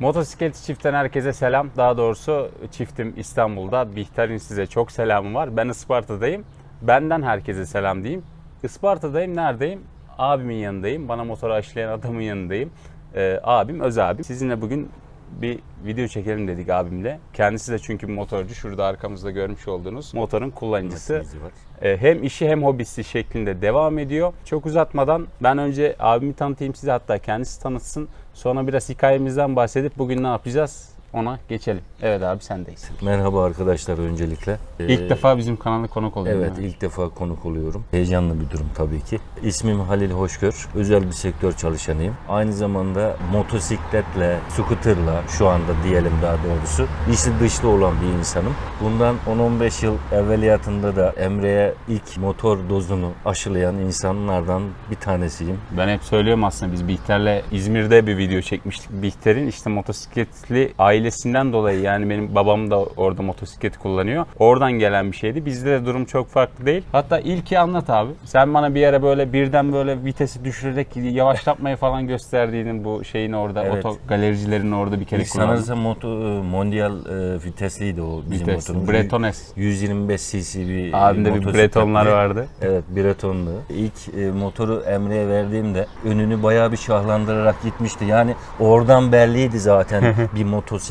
Motosikletçi çiftten herkese selam. Daha doğrusu çiftim İstanbul'da. Bihter'in size çok selamı var. Ben Isparta'dayım. Benden herkese selam diyeyim. Isparta'dayım. Neredeyim? Abimin yanındayım. Bana motoru aşılayan adamın yanındayım. Ee, abim Öz abim. Sizinle bugün bir video çekelim dedik abimle. Kendisi de çünkü motorcu. Şurada arkamızda görmüş olduğunuz motorun kullanıcısı. Ee, hem işi hem hobisi şeklinde devam ediyor. Çok uzatmadan ben önce abimi tanıtayım size hatta kendisi tanıtsın. Sonra biraz hikayemizden bahsedip bugün ne yapacağız ona geçelim. Evet abi sendeyiz. Merhaba arkadaşlar öncelikle. İlk Ee, defa bizim kanalda konuk oluyor. Evet ilk defa konuk oluyorum. Heyecanlı bir durum tabii ki. İsmim Halil Hoşgör. Özel bir sektör çalışanıyım. Aynı zamanda motosikletle, scooterla şu anda diyelim daha doğrusu içli dışlı olan bir insanım. Bundan 10-15 yıl evveliyatında da Emre'ye ilk motor dozunu aşılayan insanlardan bir tanesiyim. Ben hep söylüyorum aslında biz Bihter'le İzmir'de bir video çekmiştik. Bihter'in işte motosikletli ailesinden dolayı yani benim babam da orada motosiklet kullanıyor. Oradan gelen bir şeydi. Bizde de durum çok farklı değil. Hatta ilki anlat abi. Sen bana bir ara böyle birden böyle vitesi düşürerek yavaşlatmayı falan gösterdiğinin bu şeyin orada Evet. oto galericilerin orada bir kere İlk kullandın. sanırsam moto, e, mondial e, vitesliydi o bizim Vites, motorumuz. Bretones. 125 cc bir Abimde bir. Bretonlar vardı. Evet Bretonlu. İlk e, motoru Emre'ye verdiğimde önünü bayağı bir şahlandırarak gitmişti. Yani oradan belliydi zaten bir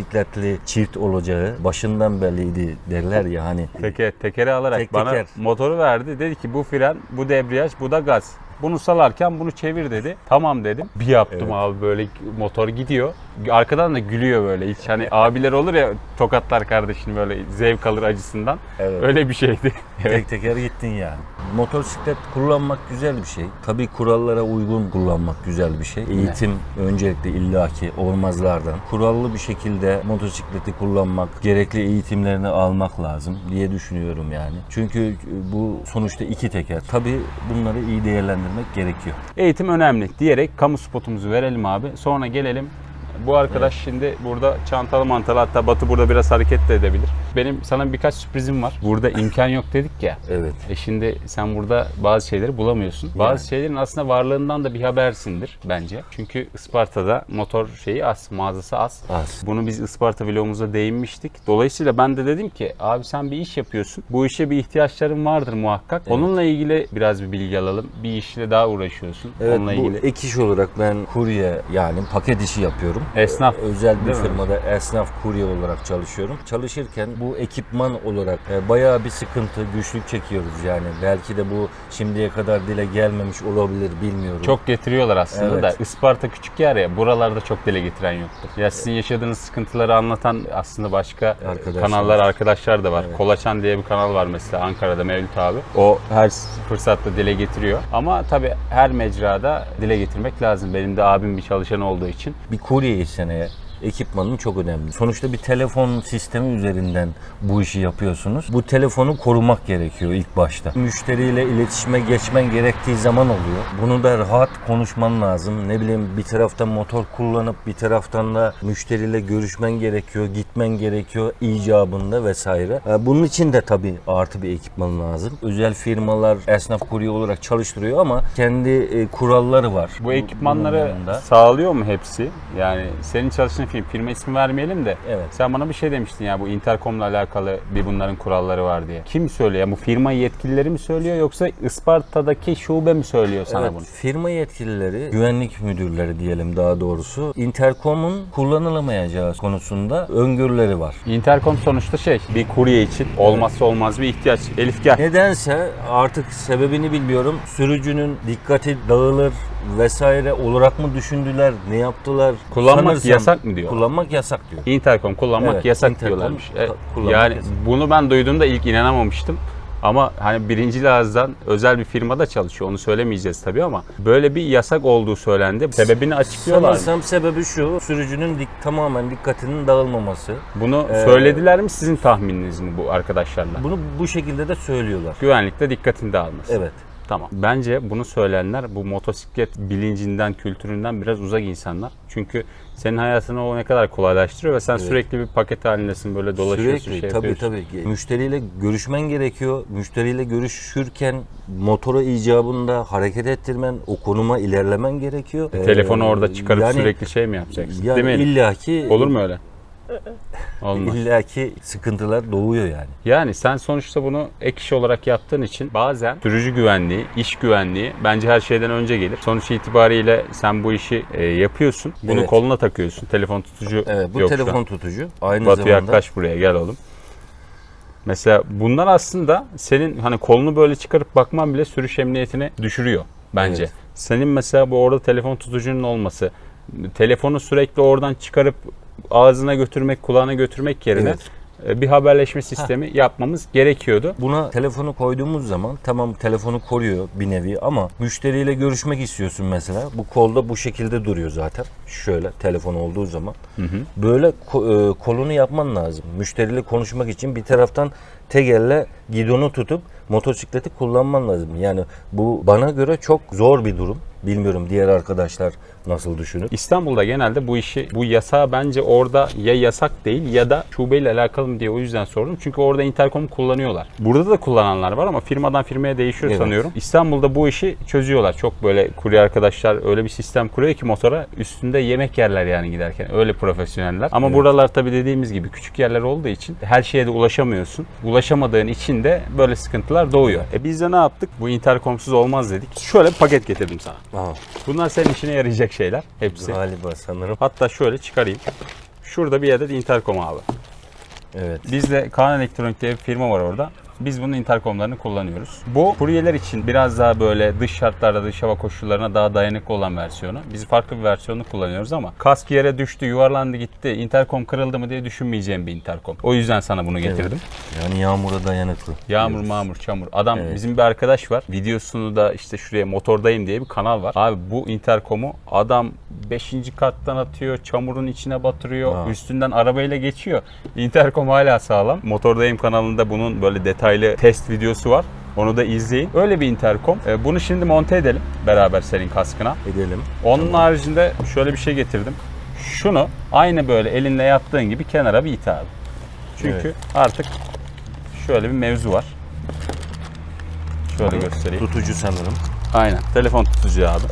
motosikletli çift olacağı. Başından belliydi derler ya hani. Teker, tekeri alarak Tek bana teker. motoru verdi. Dedi ki bu fren, bu debriyaj, bu da gaz. Bunu salarken bunu çevir dedi. Tamam dedim. Bir yaptım Evet. abi böyle motor gidiyor. Arkadan da gülüyor böyle. Hiç hani abiler olur ya tokatlar kardeşini böyle zevk alır acısından. Evet. Öyle bir şeydi. evet. Tek teker gittin yani. Motosiklet kullanmak güzel bir şey. Tabii kurallara uygun kullanmak güzel bir şey. Eğitim öncelikle illaki olmazlardan. Kurallı bir şekilde motosikleti kullanmak, gerekli eğitimlerini almak lazım diye düşünüyorum yani. Çünkü bu sonuçta iki teker. Tabii bunları iyi değerlendirmek gerekiyor. Eğitim önemli diyerek kamu spotumuzu verelim abi. Sonra gelelim. Bu arkadaş şimdi burada çantalı mantalı hatta Batı burada biraz hareket de edebilir. Benim sana birkaç sürprizim var. Burada imkan yok dedik ya. Evet. E şimdi sen burada bazı şeyleri bulamıyorsun. Bazı şeylerin aslında varlığından da bir habersindir bence. Çünkü Isparta'da motor şeyi az, mağazası az. Az. Bunu biz Isparta vlogumuzda değinmiştik. Dolayısıyla ben de dedim ki abi sen bir iş yapıyorsun. Bu işe bir ihtiyaçların vardır muhakkak. Onunla ilgili biraz bir bilgi alalım. Bir işle daha uğraşıyorsun. Evet Onunla bu ilgili. ek iş olarak ben kurye yani paket işi yapıyorum. Esnaf. Özel bir Değil mi? firmada esnaf kurye olarak çalışıyorum. Çalışırken bu ekipman olarak e, bayağı bir sıkıntı, güçlük çekiyoruz yani. Belki de bu şimdiye kadar dile gelmemiş olabilir bilmiyorum. Çok getiriyorlar aslında Evet. da Isparta küçük yer ya buralarda çok dile getiren yoktur. Ya sizin yaşadığınız sıkıntıları anlatan aslında başka Arkadaşlar. kanallar, arkadaşlar da var. Kolaçan diye bir kanal var mesela Ankara'da Mevlüt abi. O her fırsatta dile getiriyor. Ama tabii her mecrada dile getirmek lazım. Benim de abim bir çalışan olduğu için. bir kurye işine ekipmanın çok önemli. Sonuçta bir telefon sistemi üzerinden bu işi yapıyorsunuz. Bu telefonu korumak gerekiyor ilk başta. Müşteriyle iletişime geçmen gerektiği zaman oluyor. Bunu da rahat konuşman lazım. Ne bileyim bir taraftan motor kullanıp bir taraftan da müşteriyle görüşmen gerekiyor, gitmen gerekiyor icabında vesaire. Bunun için de tabii artı bir ekipman lazım. Özel firmalar esnaf kurye olarak çalıştırıyor ama kendi e, kuralları var. Bu ekipmanları sağlıyor mu hepsi? Yani senin çalıştığın firma, firma ismi vermeyelim de Evet. sen bana bir şey demiştin ya bu Intercom'la alakalı bir bunların kuralları var diye. Kim söylüyor? Ya bu firma yetkilileri mi söylüyor yoksa Isparta'daki şube mi söylüyor sana Evet, bunu? firma yetkilileri, güvenlik müdürleri diyelim daha doğrusu, Intercom'un kullanılamayacağı konusunda öngörüleri var. Intercom sonuçta şey bir kurye için olmazsa olmaz bir ihtiyaç. Elif gel. Nedense artık sebebini bilmiyorum. Sürücünün dikkati dağılır vesaire olarak mı düşündüler, ne yaptılar? Kullanmak Sanırsam yasak mı diyor? Kullanmak yasak diyor. Intercom kullanmak Evet, yasak Intercom diyorlarmış. E, kullanmak yani yasak. bunu ben duyduğumda ilk inanamamıştım. Ama hani birinci ağızdan özel bir firmada çalışıyor. Onu söylemeyeceğiz tabii ama böyle bir yasak olduğu söylendi. Sebebini açıklıyorlar. mı? Sanırsam sebebi şu, sürücünün dik, tamamen dikkatinin dağılmaması. Bunu Ee, söylediler mi sizin tahmininiz mi bu arkadaşlarla? Bunu bu şekilde de söylüyorlar. Güvenlikte dikkatin dağılması. Evet. Tamam. Bence bunu söyleyenler bu motosiklet bilincinden, kültüründen biraz uzak insanlar. Çünkü senin hayatını o ne kadar kolaylaştırıyor ve sen sürekli bir paket halindesin böyle dolaşıyorsun Sürekli şey tabii yapıyorsun. tabii. Müşteriyle görüşmen gerekiyor. Müşteriyle görüşürken motora icabında hareket ettirmen, o konuma ilerlemen gerekiyor. Telefonu Ee, orada çıkarıp yani- sürekli şey mi yapacaksın? yani Değil mi? İllaki Olur mu öyle? Olmaz. illaki sıkıntılar doğuyor yani. Yani sen sonuçta bunu ek iş olarak yaptığın için bazen sürücü güvenliği, iş güvenliği bence her şeyden önce gelir. Sonuç itibariyle sen bu işi e, yapıyorsun. Bunu Evet. koluna takıyorsun. Telefon tutucu Evet bu yok şu telefon tutucu. Aynı Batu zamanda yaklaş buraya gel oğlum. Mesela bunlar aslında senin hani kolunu böyle çıkarıp bakman bile sürüş emniyetini düşürüyor bence. Evet. Senin mesela bu orada telefon tutucunun olması, telefonu sürekli oradan çıkarıp ağzına götürmek, kulağına götürmek yerine Evet. e, bir haberleşme sistemi yapmamız gerekiyordu. Buna telefonu koyduğumuz zaman tamam telefonu koruyor bir nevi ama müşteriyle görüşmek istiyorsun mesela. Bu kolda bu şekilde duruyor zaten. Şöyle telefon olduğu zaman. Böyle ko- e, kolunu yapman lazım. Müşteriyle konuşmak için bir taraftan tek elle gidonu tutup motosikleti kullanman lazım. Yani bu bana göre çok zor bir durum. Bilmiyorum diğer arkadaşlar nasıl düşünür. İstanbul'da genelde bu işi, bu yasağı bence orada ya yasak değil ya da şubeyle alakalı mı diye o yüzden sordum. Çünkü orada interkom kullanıyorlar. Burada da kullananlar var ama firmadan firmaya değişiyor Evet. sanıyorum. İstanbul'da bu işi çözüyorlar. Çok böyle kurye arkadaşlar öyle bir sistem kuruyor ki motora üstünde yemek yerler yani giderken. Öyle profesyoneller. Ama Evet. buralar tabii dediğimiz gibi küçük yerler olduğu için her şeye de ulaşamıyorsun. Ulaşamadığın için de böyle sıkıntılar doğuyor. E biz de ne yaptık? Bu interkomsuz olmaz dedik. Şöyle bir paket getirdim sana. Aa, Bunlar senin işine yarayacak şeyler hepsi. galiba sanırım. Hatta şöyle çıkarayım. Şurada bir adet interkom abi. Evet. Bizde Kaan Elektronik diye bir firma var orada. Biz bunun interkomlarını kullanıyoruz. Bu kuryeler için biraz daha böyle dış şartlarda, dış hava koşullarına daha dayanıklı olan versiyonu. Biz farklı bir versiyonunu kullanıyoruz ama kask yere düştü, yuvarlandı gitti, interkom kırıldı mı diye düşünmeyeceğim bir interkom. O yüzden sana bunu getirdim. Yani yağmura dayanıklı. Yağmur, diyoruz. mağmur, çamur. Adam Evet. bizim bir arkadaş var. Videosunu da işte şuraya motordayım diye bir kanal var. Abi bu interkomu adam 5. kattan atıyor, çamurun içine batırıyor, Aa. üstünden arabayla geçiyor. Interkom hala sağlam. Motordayım kanalında bunun böyle detaylı test videosu var. Onu da izleyin. Öyle bir interkom. Ee, Bunu şimdi monte edelim beraber senin kaskına. Edelim. Onun haricinde şöyle bir şey getirdim. Şunu aynı böyle elinle yaptığın gibi kenara bir it abi. Çünkü Evet. artık şöyle bir mevzu var. Şöyle göstereyim. Tutucu sanırım. Aynen. Telefon tutucu abi.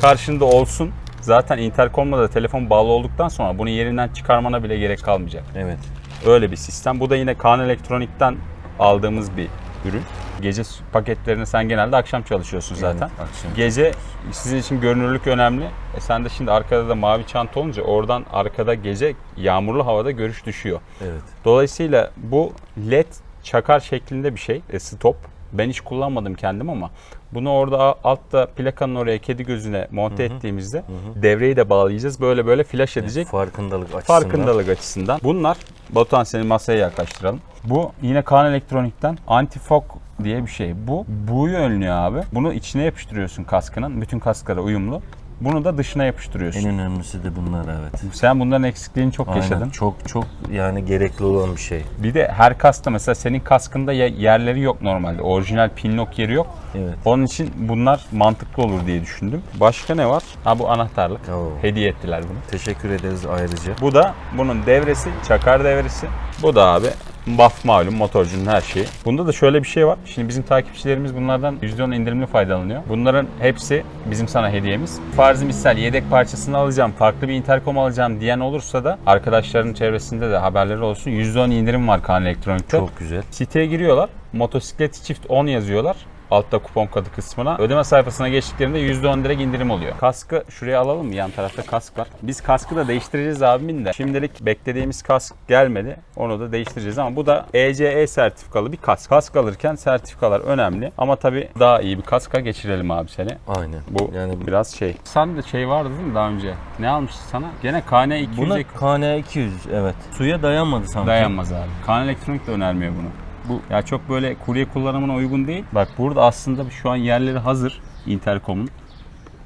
Karşında olsun. Zaten interkomla da telefon bağlı olduktan sonra bunu yerinden çıkarmana bile gerek kalmayacak. Evet. Öyle bir sistem. Bu da yine Kaan Elektronik'ten aldığımız bir ürün. Gece paketlerini sen genelde akşam çalışıyorsun zaten. Evet, akşam. Gece sizin için görünürlük önemli. E sen de şimdi arkada da mavi çanta olunca oradan arkada gece yağmurlu havada görüş düşüyor. Evet. Dolayısıyla bu led çakar şeklinde bir şey. E, stop. Ben hiç kullanmadım kendim ama bunu orada altta plakanın oraya kedi gözüne monte ettiğimizde devreyi de bağlayacağız. Böyle böyle flash edecek. Farkındalık açısından. Farkındalık açısından. Bunlar Batuhan seni masaya yaklaştıralım. Bu yine Kaan Elektronik'ten anti-fog diye bir şey. Bu buğuyu önlüyor abi. Bunu içine yapıştırıyorsun kaskının. Bütün kasklara uyumlu. Bunu da dışına yapıştırıyorsun. En önemlisi de bunlar evet. Sen bunların eksikliğini çok Aynen. yaşadın. Çok çok yani gerekli olan bir şey. Bir de her kaskta mesela senin kaskında ye- yerleri yok normalde. Orijinal pinlock yeri yok. Evet. Onun için bunlar mantıklı olur diye düşündüm. Başka ne var? Ha bu anahtarlık. Oo. Hediye ettiler bunu. Teşekkür ederiz ayrıca. Bu da bunun devresi, çakar devresi. Bu da abi buff malum motorcunun her şeyi. Bunda da şöyle bir şey var. Şimdi bizim takipçilerimiz bunlardan %10 indirimli faydalanıyor. Bunların hepsi bizim sana hediyemiz. Farzı misal yedek parçasını alacağım, farklı bir interkom alacağım diyen olursa da arkadaşların çevresinde de haberleri olsun. %10 indirim var Kaan Elektronik'te. Çok güzel. Siteye giriyorlar. Motosikleti çift 10 yazıyorlar. Altta kupon kodu kısmına. Ödeme sayfasına geçtiklerinde %10 direkt indirim oluyor. Kaskı şuraya alalım mı? Yan tarafta kask var. Biz kaskı da değiştireceğiz abimin de. Şimdilik beklediğimiz kask gelmedi. Onu da değiştireceğiz ama bu da ECE sertifikalı bir kask. Kask alırken sertifikalar önemli. Ama tabii daha iyi bir kaska geçirelim abi seni. Aynen. Bu yani biraz şey. Sen de şey vardı değil mi daha önce? Ne almıştın sana? Gene KN 200 buna KN 200 evet. Suya dayanmadı sanki. Dayanmaz abi. Kaan Elektronik de önermiyor bunu. Bu ya çok böyle kurye kullanımına uygun değil. Bak burada aslında şu an yerleri hazır interkomun.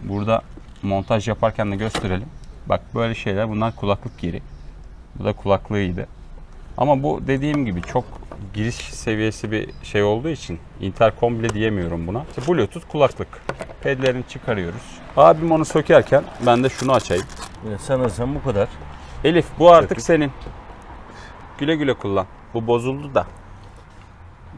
Burada montaj yaparken de gösterelim. Bak böyle şeyler bunlar kulaklık yeri. Bu da kulaklığıydı. Ama bu dediğim gibi çok giriş seviyesi bir şey olduğu için intercom bile diyemiyorum buna. İşte Bluetooth kulaklık. Pedlerini çıkarıyoruz. Abim onu sökerken ben de şunu açayım. Yine sanırsam bu kadar. Elif bu artık senin. Güle güle kullan. Bu bozuldu da.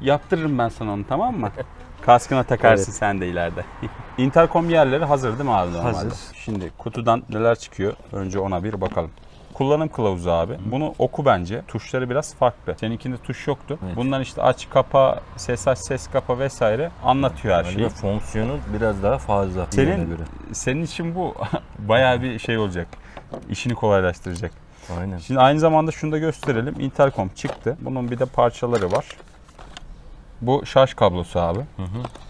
Yaptırırım ben sana onu tamam mı? Kaskına takarsın Evet. sen de ileride. Intercom yerleri hazır değil mi abi normalde? Hazır. Şimdi kutudan neler çıkıyor? Önce ona bir bakalım. Kullanım kılavuzu abi. Bunu oku bence. Tuşları biraz farklı. Seninkinde tuş yoktu. Evet. Bundan işte aç kapa, ses aç, ses kapa vesaire anlatıyor her şeyi. Bence fonksiyonu biraz daha fazla. Senin göre. senin için bu bayağı bir şey olacak. İşini kolaylaştıracak. Aynen. Şimdi aynı zamanda şunu da gösterelim. Intercom çıktı. Bunun bir de parçaları var. Bu şarj kablosu abi.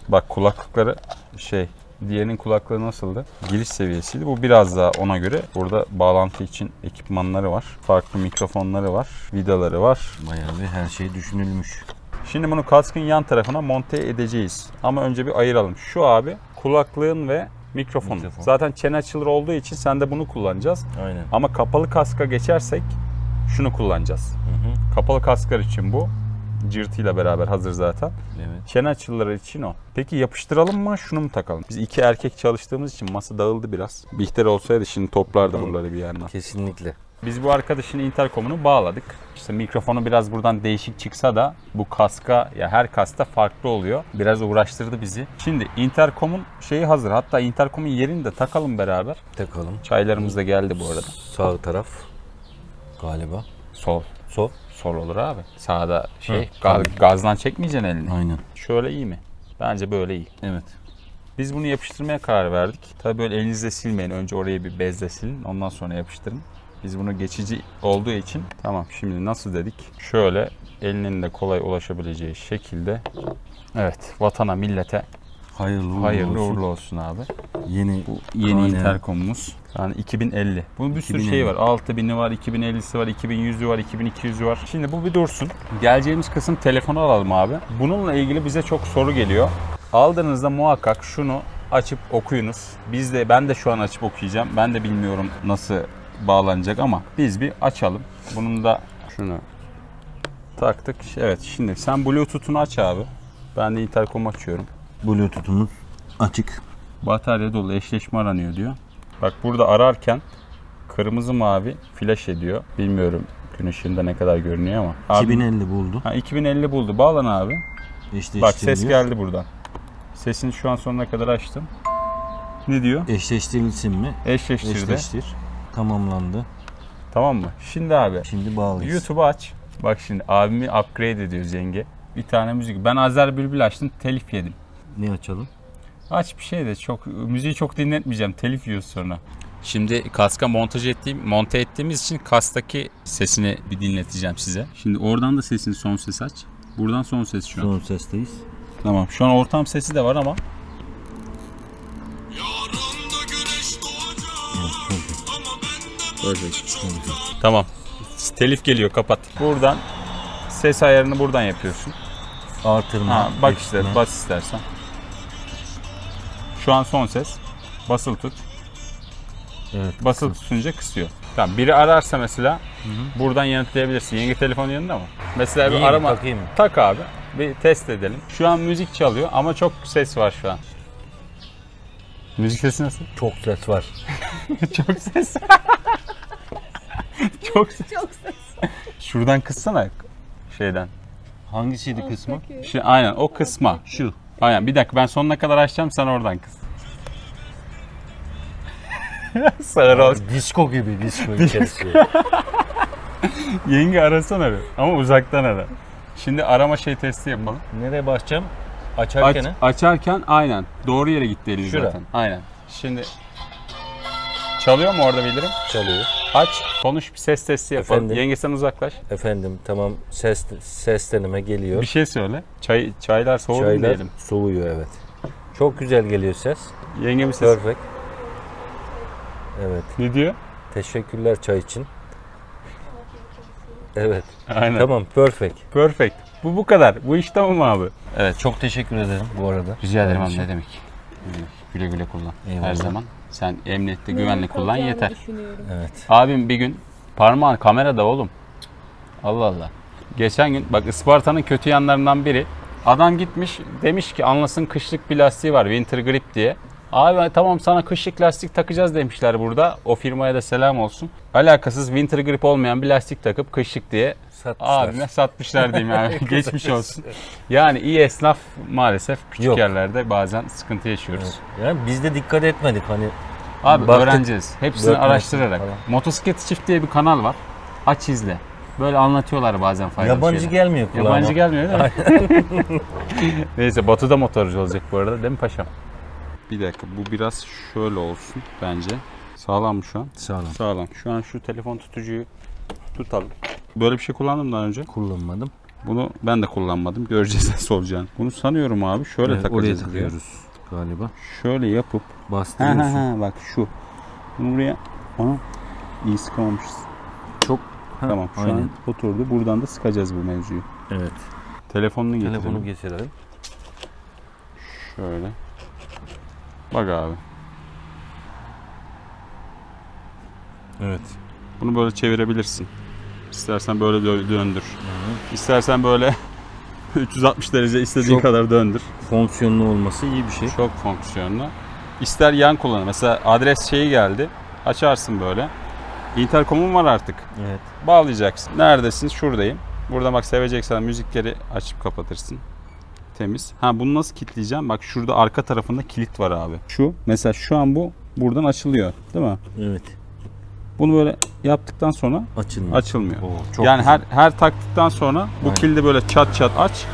Bak kulaklıkları şey diğerinin kulaklığı nasıldı? Giriş seviyesiydi. Bu biraz daha ona göre. Burada bağlantı için ekipmanları var. Farklı mikrofonları var. Vidaları var. Bayağı bir her şey düşünülmüş. Şimdi bunu kaskın yan tarafına monte edeceğiz. Ama önce bir ayıralım. Şu abi kulaklığın ve mikrofon. Mikrofon. Zaten çene açılır olduğu için sen de bunu kullanacağız. Aynen. Ama kapalı kaska geçersek şunu kullanacağız. Kapalı kasklar için bu. Cırtıyla beraber hazır zaten. Evet. Çene açıları için o. Peki yapıştıralım mı şunu mu takalım? Biz iki erkek çalıştığımız için masa dağıldı biraz. Bihter olsaydı şimdi toplardı buraları bir yerden. Kesinlikle. Biz bu arkadaşın interkomunu bağladık. İşte mikrofonu biraz buradan değişik çıksa da bu kaska ya her kaska farklı oluyor. Biraz uğraştırdı bizi. Şimdi interkomun şeyi hazır. Hatta interkomun yerini de takalım beraber. Takalım. Çaylarımız da geldi bu arada. Sağ taraf galiba. Sol. Sol. Sol olur abi. Sağda şey Hı, ga- tamam. gazdan çekmeyeceksin elini. Aynen. Şöyle iyi mi? Bence böyle iyi. Evet. Biz bunu yapıştırmaya karar verdik. Tabii böyle elinizle silmeyin. Önce orayı bir bezle silin. Ondan sonra yapıştırın. Biz bunu geçici olduğu için tamam şimdi nasıl dedik? Şöyle elinin de kolay ulaşabileceği şekilde Evet vatana millete Hayırlı uğurlu hayırlı olsun. uğurlu olsun abi. Yeni Bu yeni Aynen. interkomumuz. Yani 2050. Bunun bir sürü 2050. şey var. 6000'i var, 2050'si var, 2100'ü var, 2200'ü var. Şimdi bu bir dursun. Geleceğimiz kısım telefonu alalım abi. Bununla ilgili bize çok soru geliyor. Aldığınızda muhakkak şunu açıp okuyunuz. Biz de ben de şu an açıp okuyacağım. Ben de bilmiyorum nasıl bağlanacak ama biz bir açalım. Bunun da şunu taktık. Evet şimdi sen Bluetooth'unu aç abi. Ben de interkom açıyorum. Bluetooth'umuz açık. Batarya dolu eşleşme aranıyor diyor. Bak burada ararken kırmızı mavi flash ediyor. Bilmiyorum gün ışığında ne kadar görünüyor ama. Abi- 2050 buldu. Ha, 2050 buldu. Bağlan abi. Eşleştiriliyor. Bak ses geldi buradan. Sesini şu an sonuna kadar açtım. Ne diyor? Eşleştirilsin mi? Eşleştirdi. Eşleştir. Tamamlandı. Tamam mı? Şimdi abi Şimdi bağlıyız. YouTube'u aç. Bak şimdi abimi upgrade ediyoruz yenge. Bir tane müzik. Ben Azer Bülbül açtım. Telif yedim. Ne açalım? Aç bir şey de çok müziği çok dinletmeyeceğim. Telif yiyoruz sonra. Şimdi kaska montaj ettiğim, monte ettiğimiz için kastaki sesini bir dinleteceğim size. Şimdi oradan da sesini son ses aç. Buradan son ses şu an. Son sesteyiz. Tamam. Şu an ortam sesi de var ama. Tamam. Telif geliyor kapat. Buradan ses ayarını buradan yapıyorsun. Artırma. Ha, bak işte bas istersen. Şu an son ses. Basılı tut. Evet. Basılı tutunca kısıyor. Tamam biri ararsa mesela buradan yanıtlayabilirsin. Yenge telefon yanında mı? Mesela bir İyi arama takayım mı? tak abi. Bir test edelim. Şu an müzik çalıyor ama çok ses var şu an. Müzik sesi nasıl? Çok ses var. çok ses. çok ses. Çok ses. Şuradan kıssana şeyden. Hangisiydi kısmı? Şu, aynen o kısma. Şu. Aynen bir dakika ben sonuna kadar açacağım sen oradan kıs. Sağır olsun. Disko gibi disko içerisi. Yenge arasana bir. Ama uzaktan ara. Şimdi arama şey testi yapalım. Nereye basacağım? Aç, Açarken ha? açarken aynen. Doğru yere gitti elin Şura. zaten. Aynen. Şimdi çalıyor mu orada bildirim? çalıyor. Aç. Konuş bir ses testi yapalım. Efendim? Yenge sen uzaklaş. Efendim tamam ses ses deneme geliyor. Bir şey söyle. Çay çaylar soğudu mu Çaylar diyelim. soğuyor evet. Çok güzel geliyor ses. Yenge bir ses. Perfect. Evet. Ne diyor? Teşekkürler çay için. Evet. Aynen. Tamam perfect. Perfect. Bu bu kadar. Bu iş tamam abi. Evet çok teşekkür ederim bu arada. Rica ederim abi ne demek. Güle güle kullan. Eyvallah. Her zaman. Sen emniyette güvenli kullan yeter. Evet. Abim bir gün parmağın kamerada oğlum. Allah Allah. Geçen gün bak Isparta'nın kötü yanlarından biri. Adam gitmiş demiş ki anlasın kışlık bir lastiği var Winter Grip diye. Abi tamam sana kışlık lastik takacağız demişler burada. O firmaya da selam olsun. Alakasız Winter Grip olmayan bir lastik takıp kışlık diye Satmışlar. abime satmışlar diyeyim yani. Geçmiş olsun. Yani iyi esnaf maalesef küçük Yok. yerlerde bazen sıkıntı yaşıyoruz. Yani biz de dikkat etmedik hani Abi Baktık, öğreneceğiz. Hepsini araştırarak. falan. Motosiklet Çift diye bir kanal var. Aç izle. Böyle anlatıyorlar bazen faydalı yabancı şeyler. gelmiyor kulağıma. Yabancı gelmiyor değil mi? Neyse Batı'da motorcu olacak bu arada değil mi paşam? Bir dakika bu biraz şöyle olsun bence. Sağlam mı şu an? Sağ olun. Sağlam. Şu an şu telefon tutucuyu tutalım. Böyle bir şey kullandım daha önce. Kullanmadım. Bunu ben de kullanmadım. Göreceğiz nasıl olacağını. Bunu sanıyorum abi. Şöyle Evet, oraya takacağız. buraya. tıklıyoruz galiba. Şöyle yapıp Ha Bastırıyorsun. ha ha bak şu. Bunu buraya Aha, iyi sıkamamışız. Çok Ha, tamam şu aynen. an oturdu. Buradan da sıkacağız bu mevzuyu. Evet. Telefonunu getirelim. Telefonu getirelim. Şöyle. Bak abi. Evet. Bunu böyle çevirebilirsin. İstersen böyle dö- döndür. İstersen böyle 360 derece istediğin Çok- kadar döndür. Fonksiyonlu olması iyi bir şey. Çok fonksiyonlu. İster yan kullan. Mesela adres şeyi geldi. Açarsın böyle. Intercom'un var artık. Evet. Bağlayacaksın. Neredesin? Şuradayım. Burada bak seveceksen müzikleri açıp kapatırsın. Temiz. Ha bunu nasıl kilitleyeceğim? Bak şurada arka tarafında kilit var abi. Şu mesela şu an bu buradan açılıyor, değil mi? Evet. Bunu böyle yaptıktan sonra Açılmıyor. açılmıyor. Oo, çok yani güzel. her her taktıktan sonra bu Aynen. kilidi böyle çat çat aç.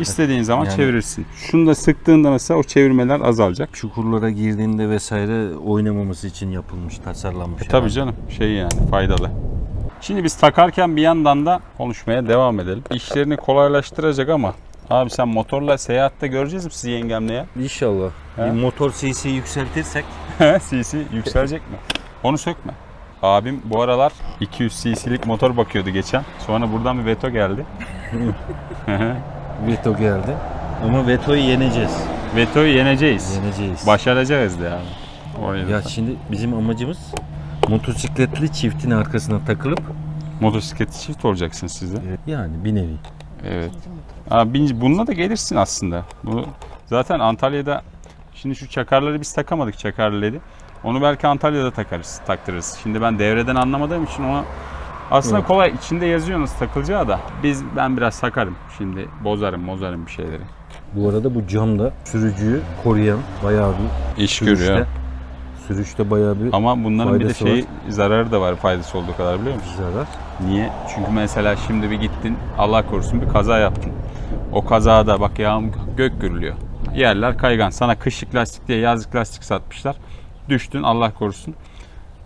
istediğin zaman Yani- çevirirsin. Şunu da sıktığında mesela o çevirmeler azalacak. çukurlara girdiğinde vesaire oynamaması için yapılmış, tasarlanmış. E tabii canım şey yani faydalı. Şimdi biz takarken bir yandan da konuşmaya devam edelim. İşlerini kolaylaştıracak ama abi sen motorla seyahatte göreceğiz mi sizi yengemle ya? İnşallah. He? Bir motor CC yükseltirsek CC yükselecek mi? Onu sökme. Abim bu aralar 200 cc'lik motor bakıyordu geçen. Sonra buradan bir veto geldi. veto geldi. Ama vetoyu yeneceğiz. Vetoyu yeneceğiz. Yeneceğiz. Başaracağız da yani. Ya şimdi bizim amacımız motosikletli çiftin arkasına takılıp motosikletli çift olacaksın siz de. yani bir nevi. Evet. Abi binci- bununla da gelirsin aslında. Bu zaten Antalya'da şimdi şu çakarları biz takamadık çakarlı ledi. Onu belki Antalya'da takarız, taktırırız. Şimdi ben devreden anlamadığım için ona aslında Evet. kolay içinde yazıyor nasıl takılacağı da biz ben biraz takarım. Şimdi bozarım, bozarım bir şeyleri. Bu arada bu cam da sürücüyü koruyan bayağı bir İş görüyor. Sürüşte bayağı bir Ama bunların bir de Faydası şey zararı da var faydası olduğu kadar biliyor musun? zarar. Niye? Çünkü mesela şimdi bir gittin Allah korusun bir kaza yaptın. O kazada bak yağım gök gürülüyor. Yerler kaygan. Sana kışlık lastik diye yazlık lastik satmışlar. Düştün Allah korusun.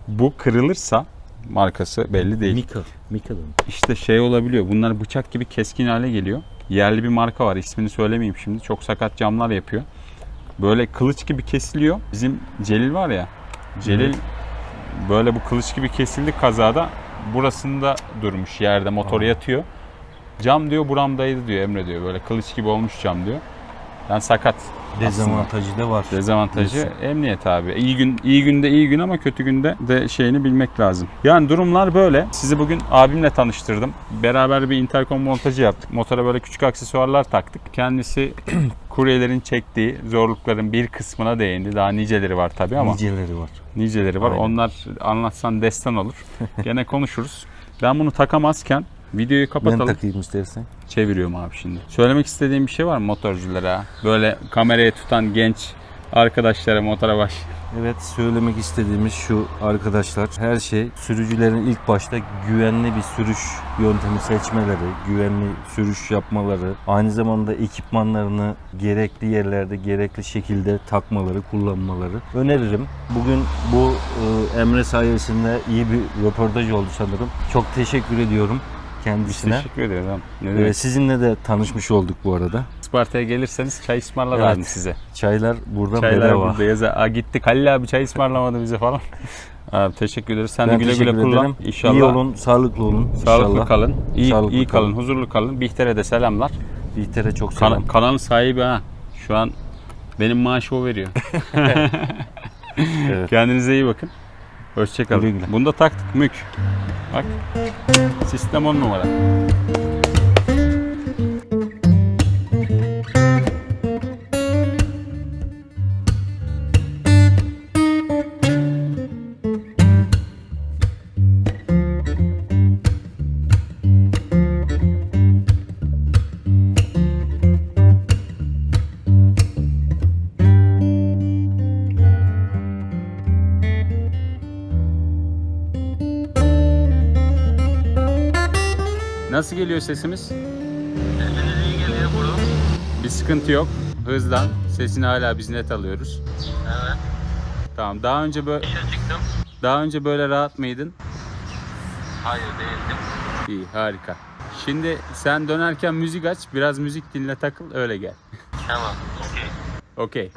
Bu kırılırsa markası belli değil. Mika. Mika'da mı? İşte şey olabiliyor. Bunlar bıçak gibi keskin hale geliyor. Yerli bir marka var. ismini söylemeyeyim şimdi. Çok sakat camlar yapıyor. Böyle kılıç gibi kesiliyor. Bizim Celil var ya. Celil böyle bu kılıç gibi kesildi kazada. Burasında durmuş yerde motor yatıyor. Cam diyor buramdaydı diyor Emre diyor. Böyle kılıç gibi olmuş cam diyor. Yani sakat. Dezavantajı da var. Dezavantajı Diyorsun. emniyet abi. İyi gün iyi günde iyi gün ama kötü günde de şeyini bilmek lazım. Yani durumlar böyle. Sizi bugün abimle tanıştırdım. Beraber bir interkom montajı yaptık. Motora böyle küçük aksesuarlar taktık. Kendisi kuryelerin çektiği zorlukların bir kısmına değindi. Daha niceleri var tabii ama Niceleri var. niceleri var. Aynen. Onlar anlatsan destan olur. Gene konuşuruz. Ben bunu takamazken videoyu Ben kapatalım. takayım istersen. Çeviriyorum abi şimdi. Söylemek istediğim bir şey var mı motorculara? Böyle kamerayı tutan genç arkadaşlara motora baş. Evet söylemek istediğimiz şu arkadaşlar her şey sürücülerin ilk başta güvenli bir sürüş yöntemi seçmeleri, güvenli sürüş yapmaları, aynı zamanda ekipmanlarını gerekli yerlerde gerekli şekilde takmaları, kullanmaları öneririm. Bugün bu e, Emre sayesinde iyi bir röportaj oldu sanırım. Çok teşekkür ediyorum kendisine. Teşekkür ederim. Ne Ee, demek? sizinle de tanışmış olduk bu arada. Isparta'ya gelirseniz çay ısmarlar Evet. size. Çaylar burada Çaylar bedava. burada yazar. Aa gittik Halil abi çay ısmarlamadı bize falan. abi teşekkür ederiz. Sen Ben de güle güle kullan. ederim. İnşallah. İyi olun, sağlıklı olun. Sağlıklı inşallah. kalın. İyi, Sağlıklı iyi kalın, kalın. huzurlu kalın. Bihter'e de selamlar. Bihter'e çok selam. kanalın sahibi ha. Şu an benim maaşı o veriyor. Evet. Kendinize iyi bakın. Hoşçakalın. Güle güle. Bunu da taktık mük. Bak. Sistem on numara. Nasıl geliyor sesimiz? Sesiniz iyi geliyor bro. Bir sıkıntı yok. Hızlan. Sesini hala biz net alıyoruz. Evet. Tamam. Daha önce böyle İşe çıktım. daha önce böyle rahat mıydın? Hayır değildim. İyi, harika. Şimdi sen dönerken müzik aç, biraz müzik dinle takıl, öyle gel. Tamam. Okey. Okey.